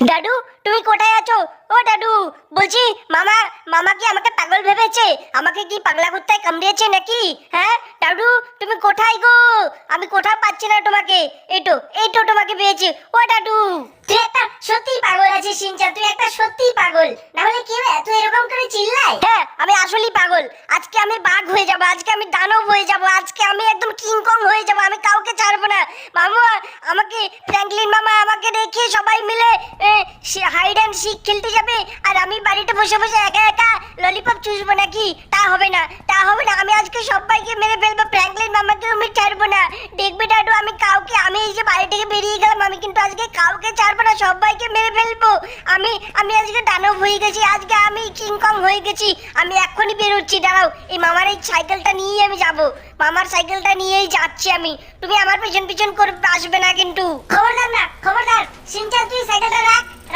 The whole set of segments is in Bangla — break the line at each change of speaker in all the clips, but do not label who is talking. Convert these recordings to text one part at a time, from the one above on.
দাদু, তুমি কোথায় আছো? ও দাদু, বলছি, মামা মামা কি আমাকে পাগল ভেবেছে? আমাকে কি পাগলা কুত্তায় কামড়িয়েছে নাকি? হ্যাঁ দাদু, তুমি কোথায় গো? আমি কোথাও পাচ্ছি না তোমাকে। এই তো তোমাকে পেয়েছি। ও দাদু। তুই একটা সত্যি পাগল আছিস, সিনচা, তুই একটা সত্যি পাগল। না হলে কেউ এত এরকম করে চিল্লায়? হ্যাঁ আমি আসলেই পাগল। আজকে আমি বাঘ হয়ে যাব, আজকে আমি দানব হয়ে যাব, আজকে আমি একদম কিংকং হয়ে যাব, আমি কাউকে ছাড়বো না। মামু, আমাকে ফ্র্যাঙ্কলিন মামা আমাকে রেখে সবাই মিলে হাইড অ্যান্ড সিক খেলতে যাবে, আর আমি বাড়িতে বসে বসে একা একা ললিপপ চুষবো নাকি? তা হবে না, তা হবে না, আমি আজকে সবাইকে মেরে ফেলব ফ্র্যাঙ্কলিন মামাকে আমি ছাড়বো না। দেখবে দাদু, আমি কাউকে, আমি এই যে বাড়ি থেকে বেরিয়ে গেলাম, আমি কিন্তু আজকে কাউকে ছাড়বো না, সবাইকে মেরে ফেলব। আমি আমি আজকে দানব হয়ে গেছি, আজকে আমি কিংকং হয়ে গেছি, আমি এখনই বেরোচ্ছি, দাঁড়াও, এই মামার এই সাইকেলটা নিয়েই আমি যাব, মামার সাইকেলটা নিয়েই যাচ্ছি আমি। তুমি আমার পিছন পিছন করে আসবে না কিন্তু। খবরদার না, খবরদার সিনচান তুই সাইকেলটা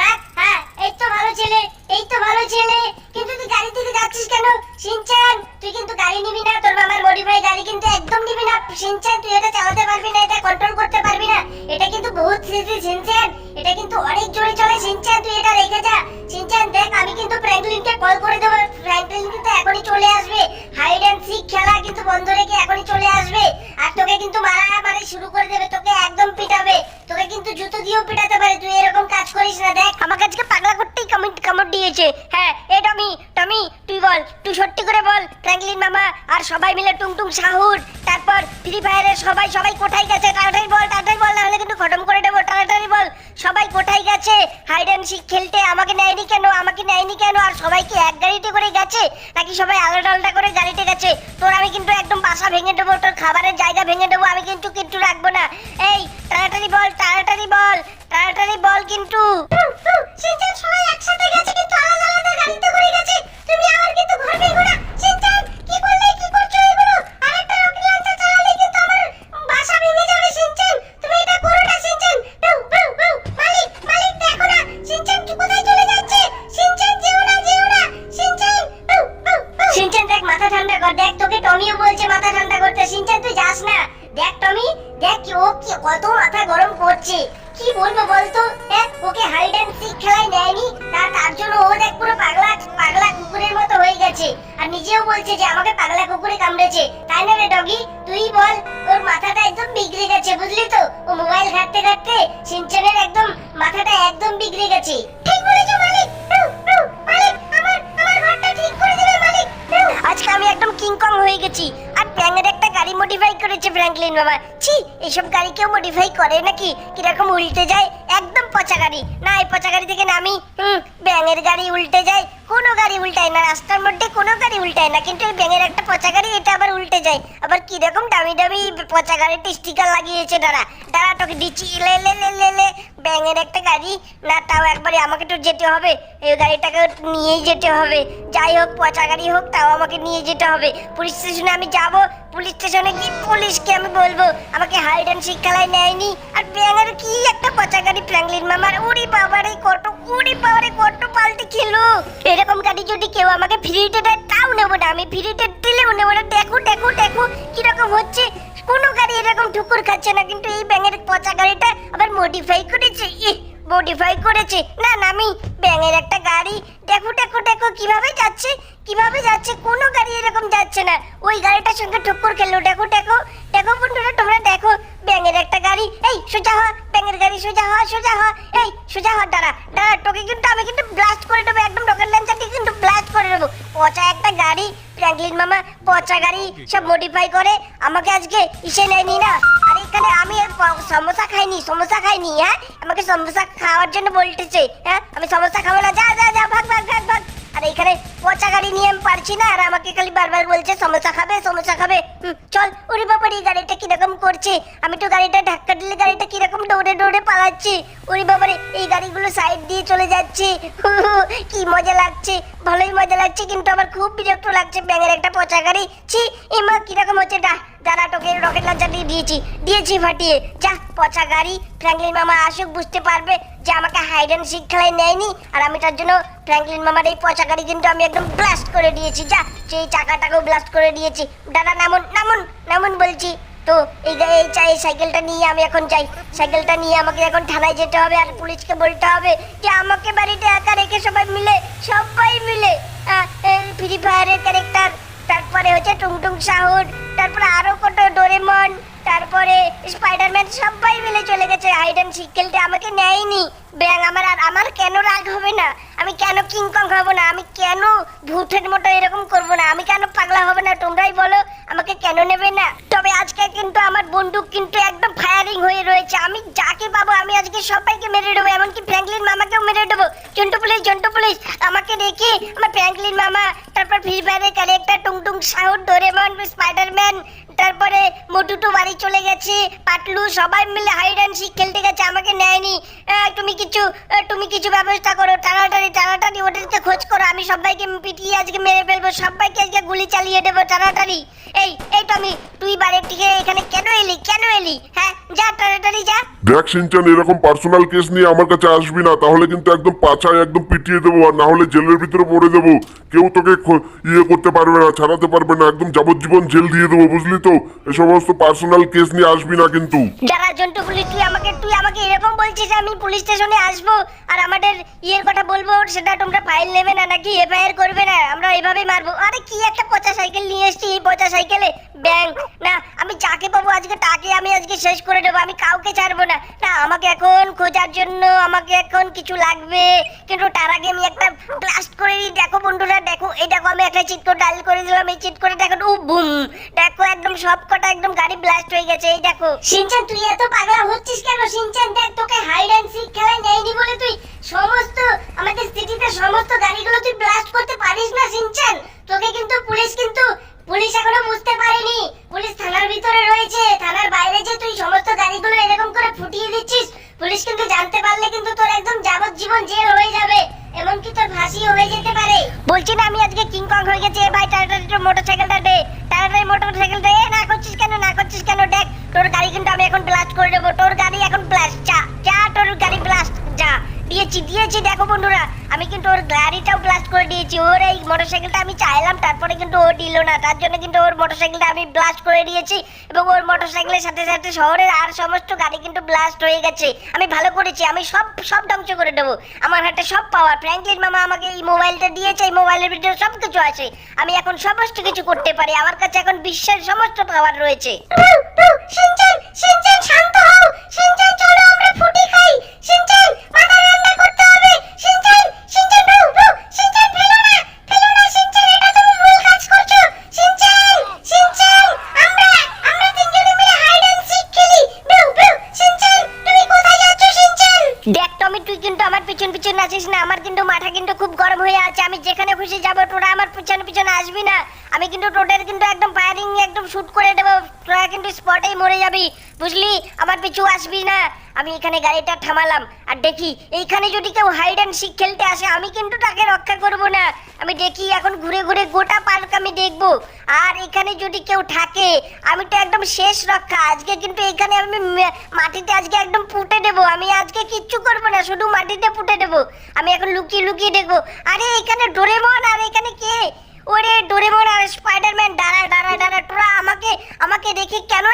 রাখ হ্যাঁ এই ভালো ছেলে, এই ভালো ছেলে। কিন্তু তুই গাড়ি থেকে যাচ্ছিস কেন? সিনচান তুই কিন্তু গাড়ি নিবি না, তোর মামার মডিফাই গাড়ি কিন্তু একদম নিবি না। সিনচান, তুই এটা চালাতে পারবি না, এটা কন্ট্রোল করতে পারবি না। এটা কিন্তু বহুত স্মৃতি সিনচান। এটা কিন্তু অনেক জোরে চলে। সিনচান, তুই এটা রেখে যা। সিনচান, দেখ, আমি কিন্তু ফ্র্যাঙ্কলিনকে কল করে দেবো। ফ্র্যাঙ্কলিন কিন্তু এখনই চলে আসবে। হাইড অ্যান্ড সিক খেলা কিন্তু বন্ধ রেখে এখনই চলে আসবে। আর তোকে কিন্তু মারামারি শুরু করে দেবে। তোকে একদম পিটাবে। তোকে কিন্তু জুতো দিয়েও পিটাতে পারে। তুই এরকম কাজ করিস না। দেখ, আমাকে আজকে পাগলা করতেই কামড় কামড় দিয়েছে। হ্যাঁ এ টমি টমি, তুই বল। তুই সত্যি করে বল ফ্র্যাঙ্কলিন মামা। আর সবাই মিলে টুংটুং সাহুর তারপর ফ্রি ফায়ারের সবাই সবাই কোথায় গেছে? তাড়াতাড়ি বল তাড়াতাড়ি বল, নাহলে কিন্তু খতম করে দেবো। তাড়াতাড়ি বল, সবাই কোথায় গেছে? হাইড অ্যান্ড সিক খেলতে আমাকে নেয়নি কেন? আমাকে নেয়নি কেন? আর সবাই কি এক গাড়িতে করে গেছে? নাকি সবাই আলাদা আলাদা করে গাড়িতে গেছে? তোর আমি কিন্তু একদম বাসা ভেঙে দেবো, তোর খাবারের জায়গা ভেঙে দেবো, আমি কিন্তু কিন্তু রাখব না। এই, তাড়াতাড়ি বল তাড়াতাড়ি বল তাড়াতাড়ি বল কিন্তু। বলছে যে আমাকে পাগলা কুকুরে কামড়েছে। তাই না রে ডগি? তুই বল, ওর মাথাটা একদম বিগড়ে গেছে, বুঝলি তো? ও মোবাইল ঘাটতে ঘাটতে সিনচানের একদম মাথাটা একদম বিগড়ে গেছে। ঠিক বলেছ, মালিক! মালিক আজকে আমি একদম কিংকং হয়ে গেছি, আর একটা গাড়ি মডিফাই করেছে ফ্র্যাঙ্কলিন বাবা। ছি, এইসব গাড়ি কেউ মডিফাই করে নাকি? কীরকম উল্টে যায়? একদম পচা গাড়ি। না, এই পচা গাড়ি থেকে নামি। হুম ব্যাঙের গাড়ি উল্টে যায়। কোনো গাড়ি উল্টায় না, রাস্তার মধ্যে কোনো গাড়ি উল্টায় না, কিন্তু এই ব্যাঙের একটা পচা গাড়ি, এটা আবার উল্টে যায়। আবার কীরকম দামি দামি পচা গাড়িতে স্টিকার লাগিয়েছে দাঁড়া। দাঁড়া, তোকে দিচ্ছি। লে লে লে লে লে। ব্যাঙের একটা গাড়ি। না, তাও একবারে আমাকে তো যেতে হবে। এই গাড়িটাকে নিয়েই যেতে হবে। যাই হোক, পচা গাড়ি হোক, তাও আমাকে নিয়ে যেতে হবে। পুলিশ স্টেশনে আমি যাব। পুলিশ কি পুলিশকে আমি বলব? আমাকে হাইড অ্যান্ড শিক্ষালয় নেয়নি। আর ব্যাঙের কি একটা পচা গাড়ি ফ্র্যাঙ্কলিন মামার উড়ি বাবারে কত উড়ি বাবারে কত পাল্টে খেলো। এরকম গাড়ি যদি কেউ আমাকে ফ্রিতে দেয়, তাও নেব না। আমি ফ্রিতে দিলেও নেব না। দেখো দেখো দেখো কীরকম হচ্ছে। কোনো গাড়ি এরকম ঠুকুর খাচ্ছে না, কিন্তু এই ব্যাঙের পচা গাড়িটা আবার মডিফাই করেছে। ইহ! মডিফাই করেছে। না না, আমি ব্যাঙের একটা গাড়ি দেখো দেখো দেখো, কীভাবে যাচ্ছে কীভাবে যাচ্ছে, কোনো গাড়ি এরকম যাচ্ছে না। ওই গাড়িটার সঙ্গে ঠক্কর খেললো। দেখো দেখো দেখো বন্ধুরা, তোমরা দেখো, ব্যাঙের একটা গাড়ি। এই, সোজা হ, ব্যাঙের গাড়ি সোজা হ সোজা হ। এই, সোজা হ, দাঁড়া দাঁড়া, তোকে কিন্তু আমি কিন্তু ব্লাস্ট করে দেবো, একদম রকেট লঞ্চারটি কিন্তু ব্লাস্ট করে দেবো। পচা একটা গাড়ি ফ্র্যাঙ্কলিন মামা, পচা গাড়ি, সব মডিফাই করে আমাকে আজকে ইসে নেয়নি না। আর এখানে আমি সমোসা খাইনি সমোসা খাইনি হ্যাঁ? আমাকে সমোসা খাওয়ার জন্য বলতেছে হ্যাঁ? আমি সমোসা খাব না, যা যা যা, ভাগ ভাগ ভাগ ভাগ। আর এখানে পচা গাড়ি নিয়ে আমি পারছি না, আর আমাকে খালি বারবার বলছে, সমোসা খাবে সমোসা খাবে। চল, ওরে বাবার এই গাড়িটা কীরকম করছে? আমি তো গাড়িটা ধাক্কা দিলে গাড়িটা কীরকম দৌড়ে দৌড়ে পালাচ্ছি। ওরে বাবারে এই গাড়িগুলো সাইড দিয়ে চলে যাচ্ছে। কি মজা লাগছে, ভালোই মজা লাগছে, কিন্তু আমার খুব বিরক্ত লাগছে, ব্যাঙের একটা পচা গাড়ি। ছি এমা কীরকম হচ্ছে দাঁড়া তোকে রকেট লঞ্চার দিয়ে দিয়েছি। দিয়েছি ফাটিয়ে। যা, পচা গাড়ি ফ্র্যাঙ্কলিন মামা আসুক, বুঝতে পারবে যে আমাকে হাইড অ্যান্ড সিক খেলায় নেয়নি। আর আমি তার জন্য ফ্র্যাঙ্কলিন মামার এই পচা গাড়ি কিন্তু আমি একদম ব্লাস্ট করে দিয়েছি। যা, সেই চাকাটাকেও ব্লাস্ট করে দিয়েছি। দাদা, নামুন নামুন নামুন বলছি। তো, এই এই চাই সাইকেলটা নিয়ে আমি এখন যাই। সাইকেলটা নিয়ে আমাকে এখন থানায় যেতে হবে আর পুলিশকে বলতে হবে যে আমাকে বাড়িতে একা রেখে সবাই মিলে সবাই মিলে ফ্রি ফায়ারের ক্যারেক্টার তারপরে হচ্ছে টুংটুং সাহুর, তারপরে আরও কত ডোরেমন, তারপরে স্পাইডারম্যান সবাই মিলে চলে গেছে হাইড অ্যান্ড সিক খেলতে। আমাকে নেয়নি। ব্যাং, আমার আর আমার কেন রাগ হবে না? আমি কেন কিংকং হব না? আমি কেন ভূতের মতো এরকম করব না? আমি কেন পাগলা হবে না? তোমরাই বলো, আমাকে কেন নেবে না? তবে আজকে কিন্তু আমার বন্দুক কিন্তু একদম ফায়ারিং হয়ে রয়েছে। আমি যাকে পাবো, আমি আজকে সবাইকে মেরে দেবো, এমনকি ফ্র্যাঙ্কলিন মামাকেও মেরে দেবো। জন্টু পুলিশ জন্টু পুলিশ, আমাকে দেখে আমার ফ্র্যাঙ্কলিন মামা, তারপর ফ্রি টুংটুং সাহুর ডোরেমন, স্পাইডারম্যান, তারপরে মোটুটু বাড়ি চলে গেছে, পাটলু, সবাই মিলে হাইড অ্যান্ড সিক খেলতে গেছে, আমাকে নেয়নি। তুমি কিছু তুমি কিছু ব্যবস্থা করো, তাড়াতাড়ি তাড়াতাড়ি ওদেরকে খোঁজ করো, আমি সবাইকে পিটিয়ে আজকে মেরে ফেলব, সবাইকে আজকে গুলি চালিয়ে দেবো, তাড়াতাড়ি। এই এই টমি, তুই বাড়ির থেকে এখানে কেন এলি? কেন এলি? হ্যাঁ যা, তাড়াতাড়ি যা।
দেখ সিনচান, এরকম পার্সোনাল কেস নিয়ে আমার কাছে আসবি না, তাহলে কিন্তু একদম পাছায় একদম পিটিয়ে দেবো, আর না হলে জেলের ভিতরে পড়ে দেবো। কেউ তোকে ইয়ে করতে পারবে না, ছাড়াতে পারবে না, একদম যাবজ্জীবন জেল দিয়ে দেবো, বুঝলি তো? এ সমস্ত পার্সোনাল কেস নিয়ে আসবি না কিন্তু।
যারা জন্টু তুই আমাকে তুই আমাকে এরকম বলছিস আমি পুলিশ স্টেশনে আসব, আর আমাদের ইয়ের কথা বলব, সেটা তোমরা ফাইল নেবে না, নাকি এফআইআর করবে না, আমরা এইভাবেই মারবো। আরে, কি একটা পচা সাইকেল নিয়ে এসেছি, এই পচা সাইকেলে ব্যাং না আমি যাকে পাবো আজকে, তাকে আমি আজকে শেষ করে দেবো। আমি কাউকে ছাড়বো না। না, আমাকে এখন খোঁজার জন্য আমাকে এখন কিছু লাগবে। কিন্তু তার আগে আমি একটা ব্লাস্ট করে দিই। দেখো বন্ধুরা, দেখো, এই দেখো আমি একটা চিট করে ডাল করে দিলাম। এই চিট করে দেখো ও বুম। দেখো একদম সব কটা একদম গাড়ি ব্লাস্ট হয়ে গেছে। এই দেখো। সিনচান, তুই এত পাগলা হচ্ছিস কেন? সিনচান, দেখ, তোকে হাইড অ্যান্ড সিক খেলায় নেয়নি বলে তুই সমস্ত, আমাদের সিটিতে সমস্ত গাড়িগুলো তুই ব্লাস্ট করতে পারিস না, সিনচান? তোকে কিন্তু পুলিশ কিন্তু পুলিশ এখনও বুঝতে পারেনি। পুলিশ থানার ভিতরে রয়েছে। থানার বাইরে যে তুই সমস্ত গাড়িগুলো এরকম করে ফুটিয়ে দিচ্ছিস, পুলিশ কিন্তু জানতে পারলে কিন্তু তোর একদম যাবজ্জীবন জেল হয়ে যাবে, এমনকি তোর ফাঁসিও হয়ে যেতে পারে। বলছি না, আমি আজকে কিংকং হয়ে গেছে। ভাই, তাড়াতাড়ি তোর মোটরসাইকেলটা দে। তাড়াতাড়ি মোটরসাইকেলটা এ, না করছিস কেন? না করছিস কেন? দেখ, তোর গাড়ি কিন্তু আমি এখন ব্লাস্ট করে দেবো। তোর গাড়ি এখন ব্লাস্ট চা চা তোর গাড়ি ব্লাস্ট দিয়েছি দিয়েছি, দেখো বন্ধুরা। আমি কিন্তু ওর গাড়িটাও ব্লাস্ট করে দিয়েছি। ওর এই মোটরসাইকেলটা আমি চাইলাম, তারপরে কিন্তু ও দিল না। তার জন্য কিন্তু ওর মোটরসাইকেলটা আমি ব্লাস্ট করে দিয়েছি এবং ওর মোটরসাইকেলের সাথে সাথে শহরের আর সমস্ত গাড়ি কিন্তু ব্লাস্ট হয়ে গেছে। আমি ভালো করেছি, আমি সব সব ধ্বংস করে দেবো। আমার হাতে সব পাওয়ার ফ্র্যাঙ্কলিন মামা আমাকে এই মোবাইলটা দিয়েছে, এই মোবাইলের ভিতরে সব কিছু আছে। আমি এখন সমস্ত কিছু করতে পারি। আমার কাছে এখন বিশ্বের সমস্ত পাওয়ার রয়েছে। শান্ত হও। চলো আমরা ফুটি খাই। পিছন পিছন না? আমার কিন্তু মাথা কিন্তু খুব গরম হয়ে আছে। আমি যেখানে খুশি যাব, তোরা আমার পিছনে পিছনে আসবি না। আমি কিন্তু টোটের কিন্তু একদম ফায়ারিং একদম শুট করে দেবো। তোরা কিন্তু স্পটেই মরে যাবি। বুঝলি? আমার পিছু আসবি না। আমি এখানে গাড়িটা থামালাম। আর দেখি, এইখানে যদি কেউ হাইড অ্যান্ড সিক খেলতে আসে, আমি কিন্তু তাকে রক্ষা করব না। আমি দেখি এখন ঘুরে ঘুরে গোটা পার্ক আমি দেখব। আর এখানে যদি কেউ থাকে, আমি তো একদম শেষ রক্ষা। আজকে কিন্তু এখানে আমি মাটিতে আজকে একদম পুঁতে দেবো। আমি আজকে কিচ্ছু করব না, শুধু মাটিতে পুঁতে দেবো। আমি এখন লুকিয়ে লুকিয়ে দেখব। আরে এখানে ডোরেমন, আর এখানে কে? ওরে ডোরেমন আর স্পাইডারম্যান দাঁড়া দাঁড়া দাঁড়া তোরা আমাকে আমাকে দেখে কেন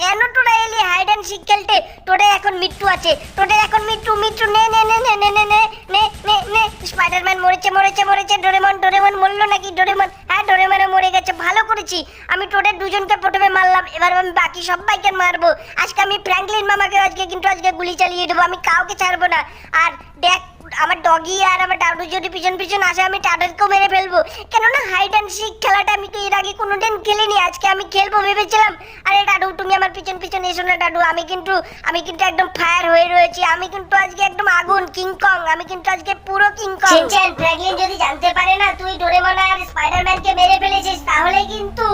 কেন তোরা এলি হাইড অ্যান্ড সিক খেলতে? তোদের এখন মৃত্যু আছে, তোদের এখন মৃত্যু মৃত্যু, নে নে নে নে নে নে নে নে নে। নে স্পাইডারম্যান মরেছে মরেছে মরেছে, ডোরেমন ডোরেমন মরলো নাকি ডোরেমন? হ্যাঁ ডোরেমনও মরে গেছে, ভালো করেছি। আমি তোদের দুজনকে প্রথমে মারলাম, এবার আমি বাকি সবাইকে মারবো। আজকে আমি ফ্র্যাঙ্কলিন মামাকে আজকে কিন্তু আজকে গুলি চালিয়ে দেবো, আমি কাউকে ছাড়বো না। আর দেখ আমার ডগি আর আমার ডাডু যদি পিছন পিছন আসে, আমি তাদেরকেও মেরে ফেলব। কেননা হাইড অ্যান্ড সিক খেলাটা আমি তো এর আগে কোনোদিন খেলিনি, আজকে আমি খেলব ভেবেছিলাম। আরে ডাডু তুমি আমার পিছন পিছন এসো না ডাডু আমি কিন্তু আমি কিন্তু একদম ফায়ার হয়ে রয়েছি, আমি কিন্তু আজকে একদম আগুন কিংকং আমি কিন্তু আজকে পুরো কিংকং
শিনচ্যান ফ্র্যাঙ্কলিন যদি জানতে পারে না, তুই ডোরেমন আর স্পাইডারম্যানকে মেরে ফেলেছিস, তাহলে কিন্তু,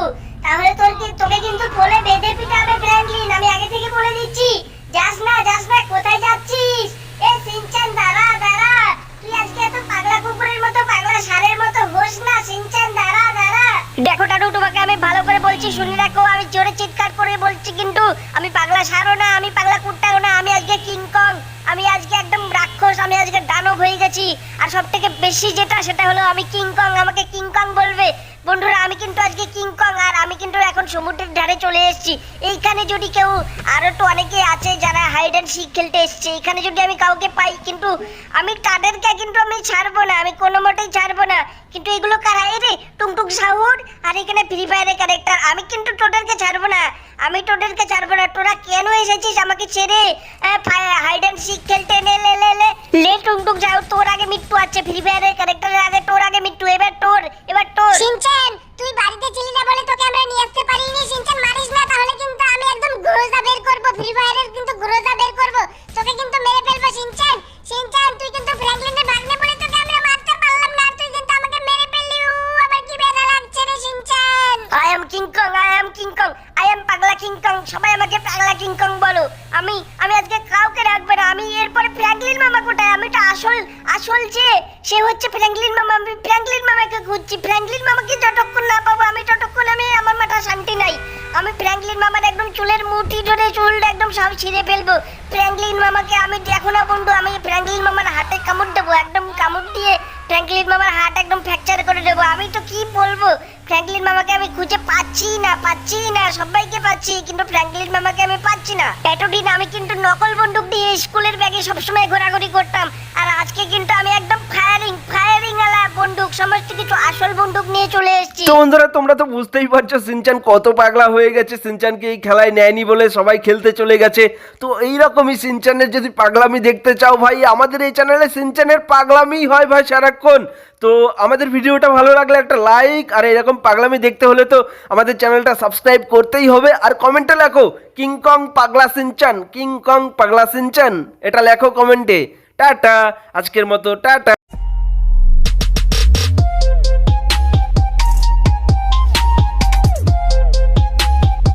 তাহলে তোর কি, তোকে কিন্তু কোলে বেঁধে পিটাবে ফ্র্যাঙ্কলিন আমি আগে থেকে বলে দিচ্ছি। যাস না যাস না, কোথায় যাচ্ছিস? এ শিনচ্যান দাঁড়া
দেখো টাটু, তোমাকে আমি ভালো করে বলছি, শুনে রাখো, আমি জোরে চিৎকার করে বলছি কিন্তু আমি পাগলা সারো না, আমি পাগলা কুট্টাও না, আমি আজকে কিংকং আমি আজকে একদম রাক্ষস, আমি আজকে দানব হয়ে গেছি। আর সব থেকে বেশি যেটা, সেটা হলো আমি কিংকং আমাকে কিংকং বলবে। বন্ধুরা, আমি কিন্তু আজকে কিংকং আর আমি কিন্তু এখন সমুদ্রের ধারে চলে এসেছি। এইখানে যদি কেউ আরও তো অনেকে আছে যারা হাইড অ্যান্ড সিক খেলতে এসছে এখানে যদি আমি কাউকে পাই, কিন্তু আমি তাদেরকে কিন্তু আমি ছাড়বো না, আমি কোনো মতেই ছাড়বো না। কিন্তু এগুলো কারা? রে টুকটুক সাহুর, আর এখানে ফ্রি ফায়ারের ক্যারেক্টার আমি কিন্তু তোদেরকে ছাড়বো না, আমি তোদেরকে ছাড়বো না। তোরা কেন এসেছিস আমাকে ছেড়ে? হাইড অ্যান্ড সিক খেলতে নে লে লে লে লে টুকটুক সাহু, তোর আগে মৃত্যু আছে। ফ্রি ফায়ারের ক্যারেক্টারের আগে, তোর আগে মৃত্যু। এবার তোর এবার তোর।
সিনচান তুই বাড়িতে ছিলি না বলে তোকে আমরা নিয়ে আসতে পারিনি। সিনচান মারিস না তাহলে কিন্তু আমি একদম গ্রোজা বের করব। ফ্রি ফায়ারের কিন্তু গ্রোজা বের করব। তোকে কিন্তু মেরে ফেলব সিনচান। সিনচান তুই কিন্তু ফ্র্যাঙ্কলিনের ভাগ্নে বলে তোকে আমরা মারতে পারলাম না তুই কিন্তু আমাকে মেরে ফেললি। উ, আমার কি ব্যথা লাগছে রে Shinchan?
I am King Kong I am King Kong I am পাগলা কিংকং সবাই আমাকে পাগলা কিংকং বলো। আমি আমি আজকে কাউকে রাখবে না আমি এরপরে ফ্র্যাঙ্কলিন মামা কোথায় আমি তো আসল আসল যে সে হচ্ছে ফ্র্যাঙ্কলিন আমি ফ্র্যাঙ্কলিন মামাকে খুঁজছি। ফ্র্যাঙ্কলিন মামাকে যতক্ষণ না পাবো, আমি ততক্ষণ আমি আমার মাথা শান্তি নাই। আমি ফ্র্যাঙ্কলিন মামার একদম চুলের মুঠি ধরে চুলটা একদম সব ছিঁড়ে ফেলব। ফ্র্যাঙ্কলিন মামাকে আমি দেখো না বন্ধু, আমি ফ্র্যাঙ্কলিন মামার হাতে কামড় দেবো, একদম কামড় দিয়ে ফ্র্যাঙ্কলিন মামার হাত একদম ফ্র্যাকচার করে দেবো। আমি তো কি বলব? ফ্র্যাঙ্কলিন মামাকে আমি খুঁজে পাচ্ছি না পাচ্ছি না, সবাইকে পাচ্ছি, কিন্তু ফ্র্যাঙ্কলিন মামাকে আমি পাচ্ছি না। এতদিন আমি কিন্তু নকল বন্দুক দিয়ে স্কুলের ব্যাগে সবসময় ঘোরাঘুরি করতাম। আর আজকে কিন্তু আমি একদম বন্দুক সমস্ত কিছু আসল বন্দুক নিয়ে চলে এসেছি।
তো বন্ধুরা, তোমরা তো বুঝতেই পারছ, সিনচান কত পাগলা হয়ে গেছে। সিনচানকে এই খেলায় নেয়নি বলে সবাই খেলতে চলে গেছে। তো এইরকমই সিনচানের যদি পাগলামি দেখতে চাও ভাই, আমাদের এই চ্যানেলে সিনচানের পাগলামি হয় ভাই সারাক্ষণ। তো আমাদের ভিডিওটা ভালো লাগলে একটা লাইক আর এরকম পাগলামি দেখতে হলে তো আমাদের চ্যানেলটা সাবস্ক্রাইব করতেই হবে। আর কমেন্টে লেখো কিংকং পাগলা সিনচান কিংকং পাগলা সিনচান। এটা লেখো কমেন্টে টাটা, আজকের মতো, টাটা।